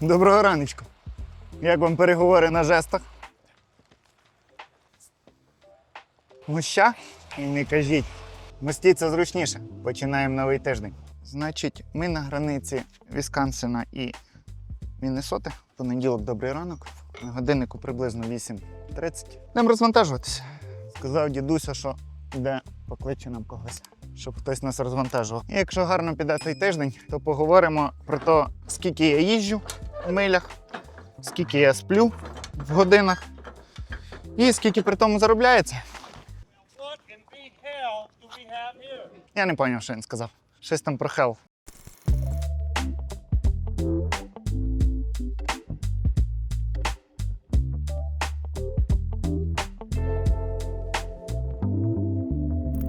Доброго раночку. Як вам переговори на жестах? Гуща? І не кажіть. Мостіться зручніше. Починаємо новий тиждень. Значить, ми на границі Вісконсина і Міннесоти. Понеділок, добрий ранок. На годиннику приблизно 8.30. Будемо розвантажуватися. Сказав дідуся, що йде покличе нам когось, щоб хтось нас розвантажував. І якщо гарно піде цей тиждень, то поговоримо про те, скільки я їжджу милях, скільки я сплю в годинах і скільки при тому заробляється. Я не зрозумів, що він сказав. Щось там про хел.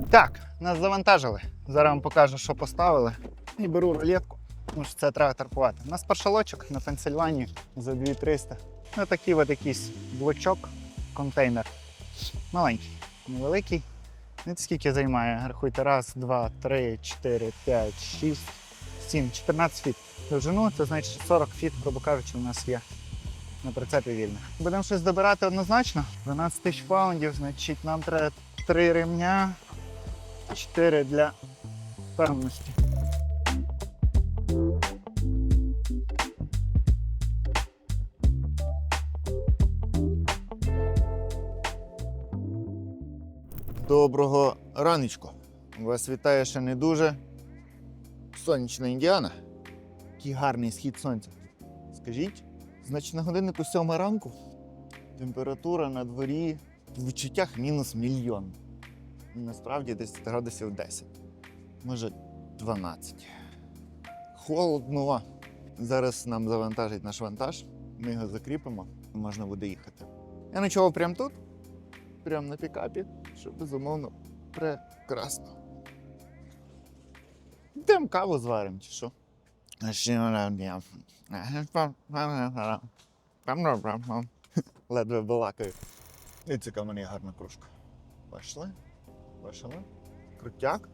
Так, нас завантажили. Зараз вам покажу, що поставили. І беру рулетку. Тому що це треба торгувати. У нас паршалочок на Пенсильванію за 2300. Ну такий от якийсь блочок, контейнер. Маленький, невеликий. Ну, скільки займає? Рахуйте, раз, два, три, чотири, п'ять, шість, сім, 14 фіт. Довжину, це значить 40 фіт, грубо кажучи, у нас є на прицепі вільних. Будемо щось добирати однозначно. 12 тисяч паундів, значить, нам треба 3 ремня, 4 для певності. Доброго раночку. Вас вітає ще не дуже сонячна Індіана. Який гарний схід сонця. Скажіть, значить на годиннику 7 ранку температура на дворі в відчуттях мінус мільйон. Насправді десь градусів 10. Може 12. Холодно. Зараз нам завантажить наш вантаж. Ми його закріпимо, можна буде їхати. Я ночував прямо тут, прямо на пікапі, що безумовно прекрасно. Йдемо каву зваримо, чи що? Ледве балакаю. І в мене є гарна кружка. Бачили? Бачили? Крутяк.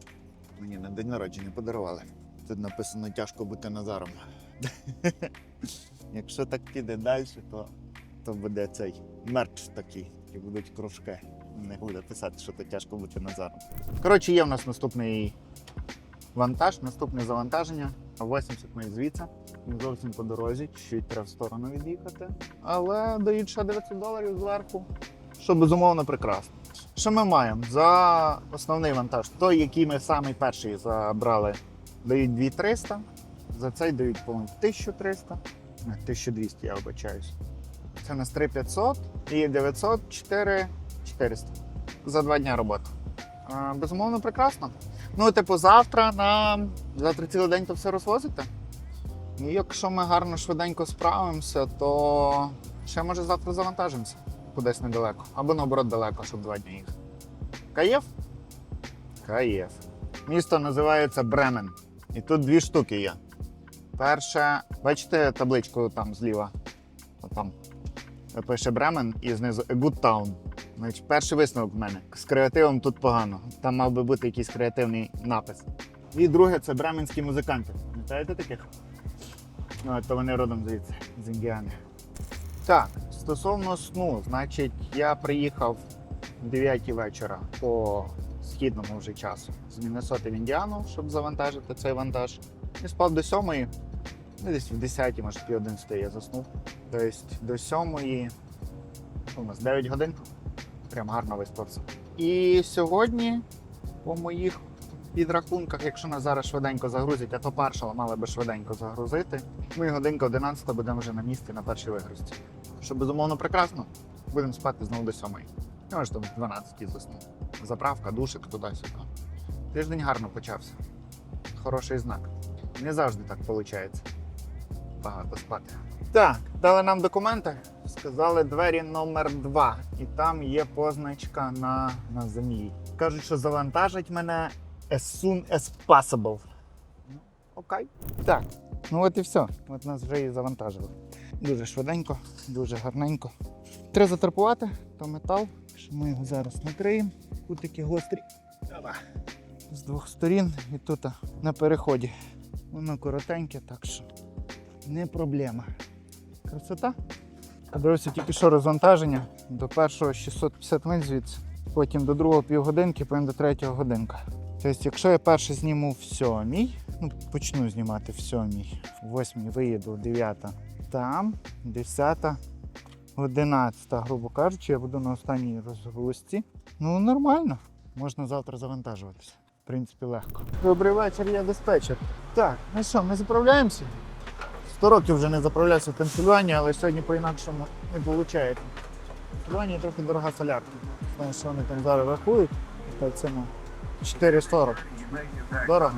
Мені на день народження подарували. Тут написано тяжко бути Назаром. Якщо так піде далі, то, то буде цей мерч такий, і будуть кружки. Не буде писати, що то тяжко бути Назаром. Коротше, є в нас наступний вантаж, наступне завантаження. 80 миль звідси. Зовсім по дорозі, чуть треба в сторону від'їхати. Але дають ще 900 доларів зверху, що безумовно прекрасно. Що ми маємо? За основний вантаж, той, який ми самий перший забрали, дають 2300. За цей дають, по-моєму, 1300. 1200, я вибачаюсь. Це у нас 3500 і 900, 4, 400. За два дні роботи. Безумовно, прекрасно. Ну, типу, завтра нам завтра цілий день то все розвозите. І якщо ми гарно швиденько справимося, то ще може завтра завантажимося кудись недалеко. Або наоборот далеко, щоб два дні їхати. Каєв? Каєв. Місто називається Бремен. І тут дві штуки є. Перше, бачите табличку там зліва? Там пише Бремен і знизу Good Town. Значить, перший висновок в мене. З креативом тут погано. Там мав би бути якийсь креативний напис. І друге це бременські музиканти. Пам'ятаєте таких? Ну, то вони родом звідси, з Індіани. Так, стосовно сну, значить, я приїхав в 9 вечора по східному вже часу з Міннесоти в Індіану, щоб завантажити цей вантаж. І спав до 7, ну, десь в 10, може пів 11 я заснув. Тобто до 7 у нас 9 годин. Прям гарно виспався. І сьогодні, по моїх підрахунках, якщо нас зараз швиденько загрузять, а то паршала мали би швиденько загрузити, ми годинка 11 будемо вже на місці на першій вигрузці. Що безумовно прекрасно. Будемо спати знову до 7. Я може там в 12 засну. Заправка, душик туди-сюди. Тиждень гарно почався. Хороший знак. Не завжди так виходить. Багато спати. Так, дали нам документи. Сказали двері номер 2 І там є позначка на, на землі. Кажуть, що завантажать мене as soon as possible. Ну, Окей. Так, ну от і все. От нас вже і завантажили. Дуже швиденько, дуже гарненько. Треба затрапувати, то метал. Що ми його зараз накриємо. Кутики гострі. З двох сторін і тут на переході. Воно коротеньке, так що не проблема. Красота. Подивився тільки що розвантаження. До першого 650 миль звідси, потім до другого півгодинки, потім до третього годинка. Тобто, якщо я перший зніму в сьомій, ну почну знімати в сьомій, в восьмій виїду, дев'ята, там, десята, одинадцята, грубо кажучи, я буду на останній розгрузці. Ну, нормально. Можна завтра завантажуватися. В принципі, легко. Добрий вечір, я диспетчер. Так, ну що, ми заправляємося? 100 років вже не заправлявся в Пенсильванії, але сьогодні по-інакшому не виходить. Пенсильванії трохи дорога солярка. Знаю, що вони там зараз рахують. Та ціна 4,40. Дорого.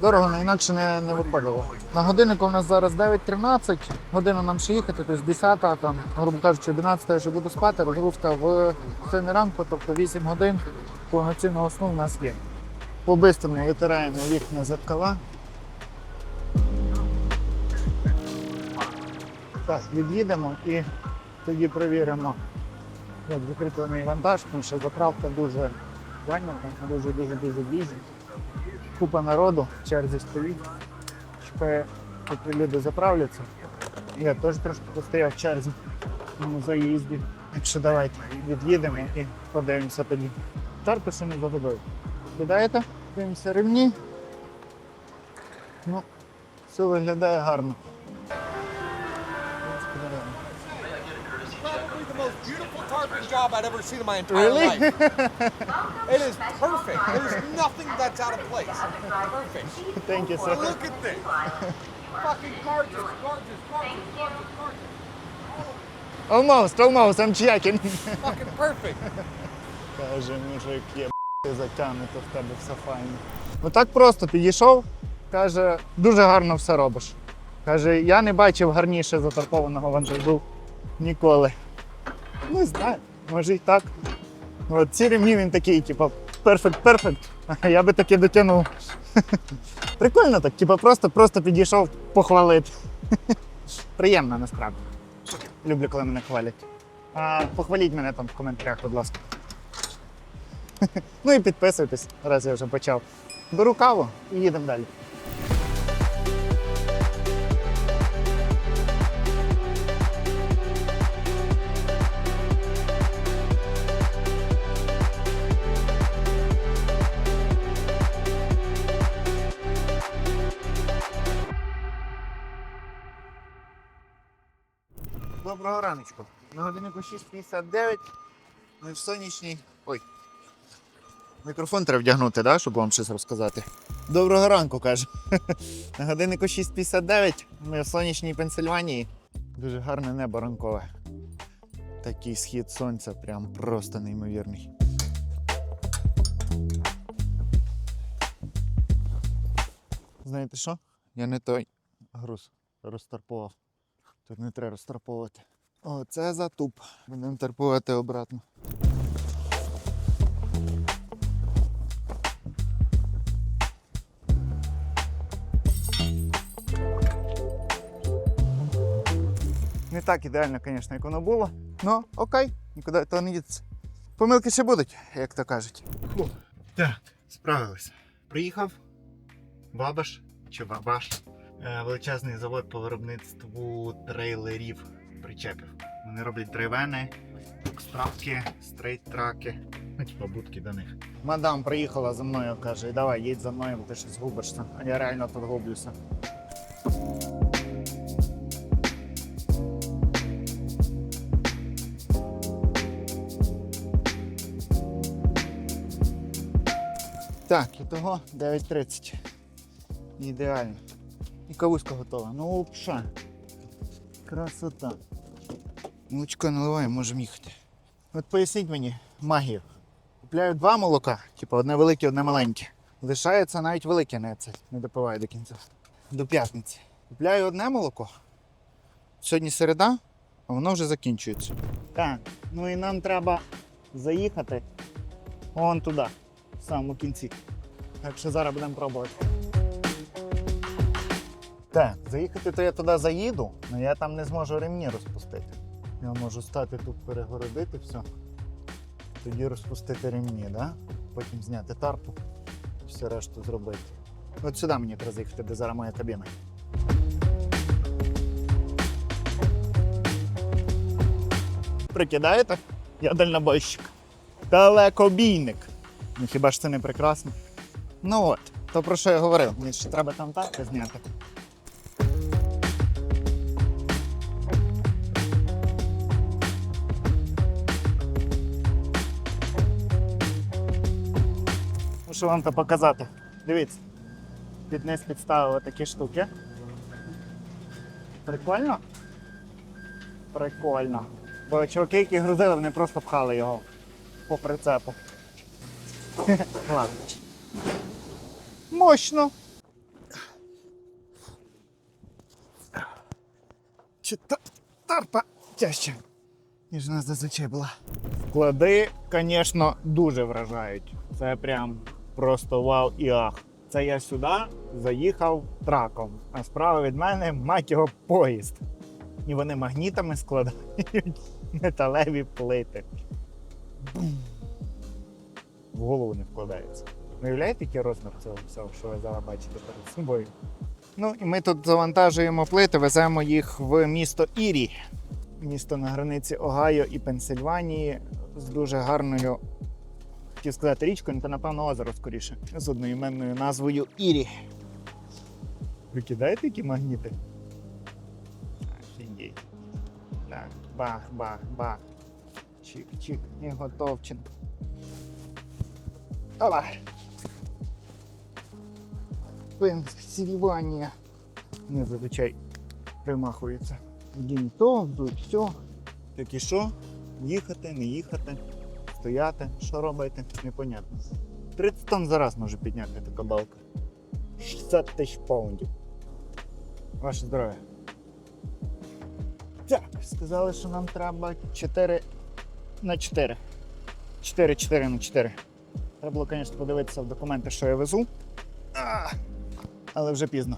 Дорого, але інакше не, не виходило. На годиннику у нас зараз 9.13, година нам ще їхати, тобто 10, там, грубо кажучи, 11 я вже буду спати, розгрузка в 7 ранку, тобто 8 годин повноцінного сну в нас є. По-бистрому витираємо вікна зеркала. Так, від'їдемо і тоді перевіримо, як закріплений вантаж, тому що заправка дуже зайнята, дуже дуже дуже бізі. Купа народу черзі стоїть, чекає, поки люди заправляться. Я теж трошки постояв в черзі на заїзді. Так що давайте від'їдемо і подивимося тоді. Тарпи ще не загубив. Кидаєте? Дивимося ремні. Ну, все виглядає гарно. Job I've ever seen in my entire Really? life. It is perfect. There's nothing that's out of place. Perfect. Thank you, sir. Look at this. Fucking gorgeous, gorgeous, gorgeous, gorgeous, gorgeous. Almost, almost, I'm checking. Fucking perfect. Каже, мужик, є ти затягнуто в тебе все файно. Отак просто підійшов, каже, дуже гарно все робиш. Каже, я не бачив гарніше затарпованого вантажу ніколи. Не знаю, може і так. От ці ремні він такий, типу, перфект, перфект. Я би таки дотягнув. Прикольно так, типу, просто, просто підійшов похвалити. Приємно насправді. Люблю, коли мене хвалять. А, похваліть мене там в коментарях, будь ласка. Ну і підписуйтесь, раз я вже почав. Беру каву і їдемо далі. Доброго. На годиннику 6.59. Ми в сонячній. Ой. Мікрофон треба вдягнути, да, щоб вам щось розказати. Доброго ранку, каже. На годиннику 6.59. Ми в сонячній Пенсильванії. Дуже гарне небо ранкове. Такий схід сонця, прям просто неймовірний. Знаєте що? Я не той груз розтарпував. Тут не треба розтарповувати. О, це затуп. Будемо тарпувати обратно. Не так ідеально, звісно, як воно було. Ну, окей, нікуди то не діться. Помилки ще будуть, як то кажуть. Так, справилися. Приїхав Бабаш чи Бабаш. Е, Величезний завод по виробництву трейлерів причепів. Вони роблять драйвени, справки, стрейт-траки, ну, типа будки до них. Мадам приїхала за мною, каже, давай їдь за мною, бо ти щось губишся. А я реально тут гублюся. Так, і того 9.30. Ідеально. І кавуська готова. Ну, пша. Красота. Молочко наливаємо, можемо їхати. От поясніть мені магію. Купляю два молока, типу одне велике, одне маленьке. Лишається навіть велике, не це не допиваю до кінця. До п'ятниці. Купляю одне молоко. Сьогодні середа, а воно вже закінчується. Так, ну і нам треба заїхати вон туди, в самому кінці. Так що зараз будемо пробувати. Так, заїхати то я туди заїду, але я там не зможу ремні розпустити. Я можу стати тут перегородити все. Тоді розпустити ремні, да? потім зняти тарпу, все решту зробити. От сюди мені треба заїхати, де зараз моя кабіна. Прикидаєте? Я дальнобойщик. Далекобійник. Ну хіба ж це не прекрасно? Ну от, то про що я говорив? Мені ще треба там так зняти. Мушу вам то показати. Дивіться. Під низ підставили такі штуки. Прикольно? Прикольно. Бо чуваки, які грузили, вони просто пхали його по прицепу. Ладно. Мощно. Чи та тарпа тяжче, ніж у нас зазвичай була. Склади, звісно, дуже вражають. Це прям просто вау і ах. Це я сюди заїхав траком, а справа від мене мать його поїзд. І вони магнітами складають металеві плити. В голову не вкладається. Уявляєте, який розмір цього всього, що ви зараз бачите перед собою? Ну і ми тут завантажуємо плити, веземо їх в місто Ірі, місто на границі Огайо і Пенсильванії з дуже гарною, хотів сказати, річкою, то напевно озеро скоріше, з одноіменною назвою Ірі. Ви кидаєте які магніти? Офігеть. Так, бах, бах, бах. Чик-чик, і готовчин. Опа. Пенсильванія. Не зазвичай примахується. Дінь то, все. Так і що? Їхати, не їхати, стояти, що робити, непонятно. 30 тонн зараз може підняти така балка. 60 тисяч паундів. Ваше здоров'я. Так, сказали, що нам треба 4 на 4. 4, 4 на 4. Треба було, звісно, подивитися в документи, що я везу. А, але вже пізно.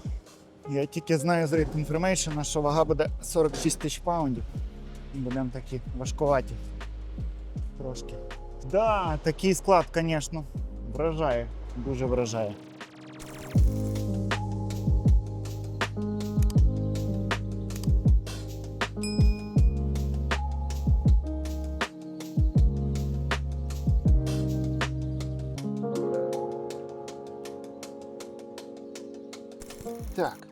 Я тільки знаю з Rate Information, що вага буде 46 тисяч паундів. Будемо такі важкуваті. Трошки. Да, такий склад, звісно, вражає. Дуже вражає. Так.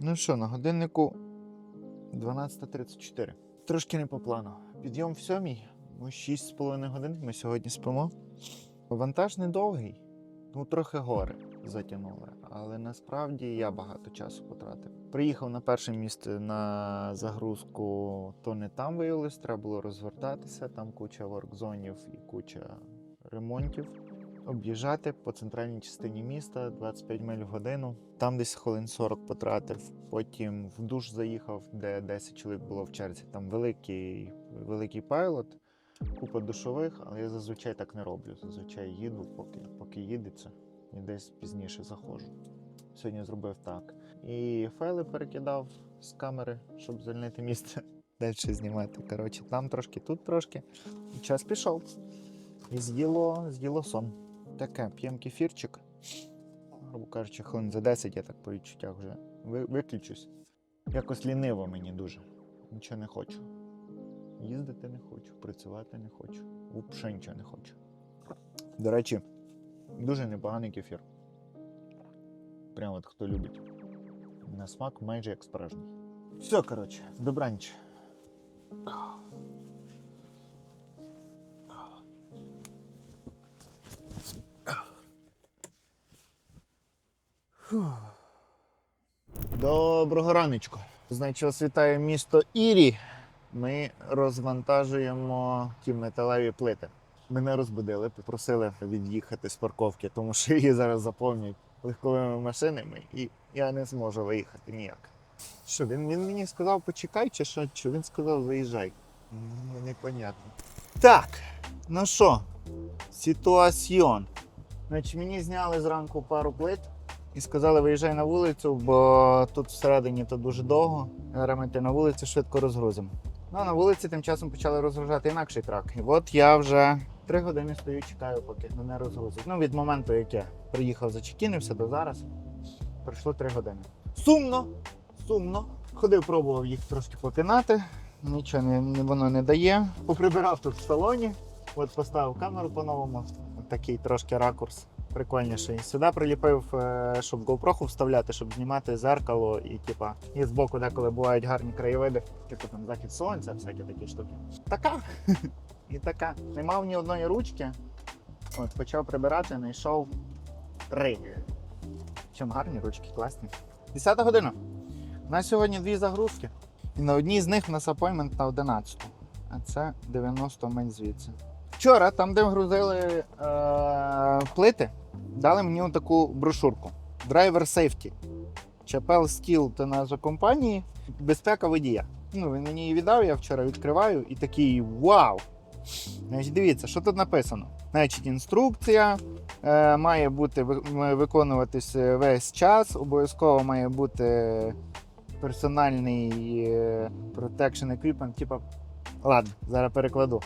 Ну що, на годиннику 12.34. Трошки не по плану. Підйом в сьомій. Ну, 6,5 годин ми сьогодні спимо. Вантаж недовгий. Ну, трохи гори затягнули, але насправді я багато часу потратив. Приїхав на перше місце на загрузку, то не там виявилось, треба було розвертатися. Там куча воркзонів і куча ремонтів об'їжджати по центральній частині міста 25 миль в годину. Там десь хвилин 40 потратив. Потім в душ заїхав, де 10 чоловік було в черзі. Там великий, великий пайлот, купа душових, але я зазвичай так не роблю. Зазвичай їду, поки, поки їдеться, і десь пізніше заходжу. Сьогодні зробив так. І файли перекидав з камери, щоб звільнити місце. Далі знімати. Коротше, там трошки, тут трошки. І час пішов. І з'їло, з'їло сон. Таке, п'ємо кефірчик. Грубо кажучи, хвилин за 10 я так по відчуттях вже ви- виключусь. Якось ліниво мені дуже. Нічого не хочу. Їздити не хочу, працювати не хочу. Взагалі нічого не хочу. До речі, дуже непоганий кефір. Прямо от хто любить. На смак майже як справжній. Все, коротше, добраніч. Доброго раночку. Значить, вас місто Ірі. Ми розвантажуємо ті металеві плити. Мене розбудили, попросили від'їхати з парковки, тому що її зараз заповнюють легковими машинами, і я не зможу виїхати ніяк. Що, він, він мені сказав, почекай, чи що? Чи він сказав, виїжджай? Ну, непонятно. Так, ну що, ситуаціон. Значить, мені зняли зранку пару плит і сказали, виїжджай на вулицю, бо тут всередині то дуже довго. Зараз ти на вулиці швидко розгрузимо. Ну на вулиці тим часом почали розгружати інакший трак. І от я вже три години стою, чекаю, поки мене розгрузять. Ну, від моменту, як я приїхав, зачекінився до зараз. Пройшло три години. Сумно, сумно. Ходив, пробував їх трошки попінати. Нічого не- воно не дає. Поприбирав тут в салоні. От поставив камеру по-новому. Такий трошки ракурс. Прикольніший. Сюди приліпив, е, щоб GoPro вставляти, щоб знімати зеркало і типа. І збоку деколи бувають гарні краєвиди, типу там захід сонця, всякі такі штуки. Така. І така. Не мав ні одної ручки. От, почав прибирати, знайшов три. Чим гарні ручки, класні. Десята година. У нас сьогодні дві загрузки. І на одній з них в нас апоймент на 11. А це 90 миль звідси. Вчора, там, де грузили е- плити, дали мені таку брошурку. Driver Safety. Chapel Steel це назва компанії. Безпека водія. Ну, він мені її віддав, я вчора відкриваю і такий вау! Значить, дивіться, що тут написано. Значить, інструкція е, має бути виконуватись е, весь час. Обов'язково має бути персональний е, protection equipment, типа. Ладно, зараз перекладу.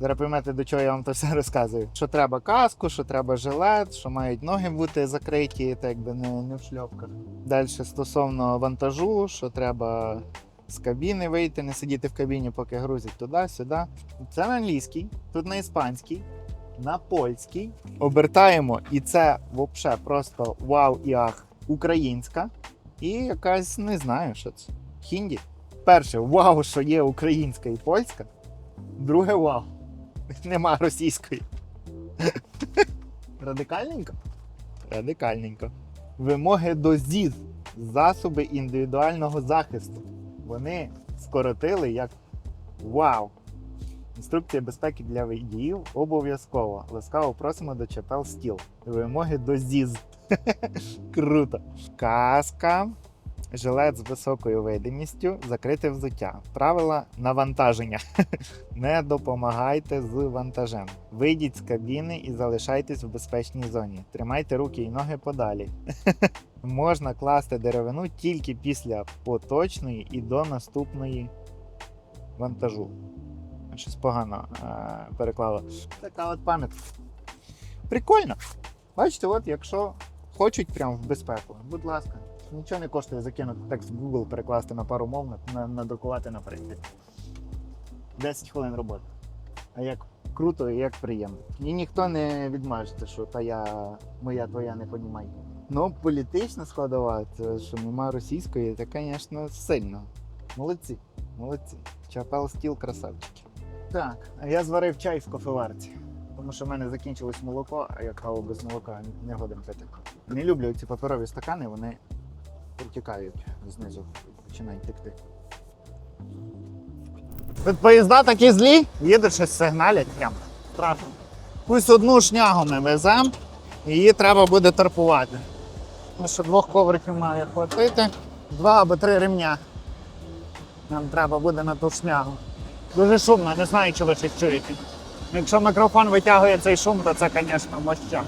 Зараз поймете, до чого я вам то все розказую. Що треба каску, що треба жилет, що мають ноги бути закриті, так якби не, не в шльопках. Далі стосовно вантажу, що треба з кабіни вийти, не сидіти в кабіні, поки грузять туди-сюди. Це на англійській, тут на іспанській, на польській. Обертаємо, і це взагалі просто вау і ах, українська. І якась не знаю, що це. Хінді. Перше, вау, що є українська і польська. Друге, вау. Нема російської. Радикальненько? Радикальненько. Вимоги до ЗІЗ засоби індивідуального захисту. Вони скоротили як вау. Інструкція безпеки для водіїв обов'язково. Ласкаво просимо до Chapel Steel. Вимоги до ЗІЗ. Круто. Каска. Жилет з високою видимістю, закрите взуття. Правила навантаження. Не допомагайте з вантажем. Вийдіть з кабіни і залишайтесь в безпечній зоні. Тримайте руки і ноги подалі. Можна класти деревину тільки після поточної і до наступної вантажу. Щось погано е, переклало. Така от пам'ятка. Прикольно. Бачите, от якщо хочуть прямо в безпеку, будь ласка. Нічого не коштує закинути текст в Google, перекласти на пару мов, на- надрукувати на принтері. 10 хвилин роботи. А як круто і як приємно. І ніхто не відмажеться, що та я моя твоя не понімає. Ну, політична складова, це що нема російської, це, звісно, сильно. Молодці, молодці. Чапел стіл красавчики. Так, я зварив чай в кофеварці. Тому що в мене закінчилось молоко, а я каву без молока не годен пити. Не люблю ці паперові стакани, вони протікають знизу, починають текти. Тут поїзда такі злі, їдуть щось сигналять прям. Страшно. Якусь одну шнягу ми веземо, її треба буде торпувати. Тому що двох ковриків має хватити, два або три ремня. Нам треба буде на ту шнягу. Дуже шумно, не знаю, чи ви щось чуєте. Якщо мікрофон витягує цей шум, то це, звісно, моща.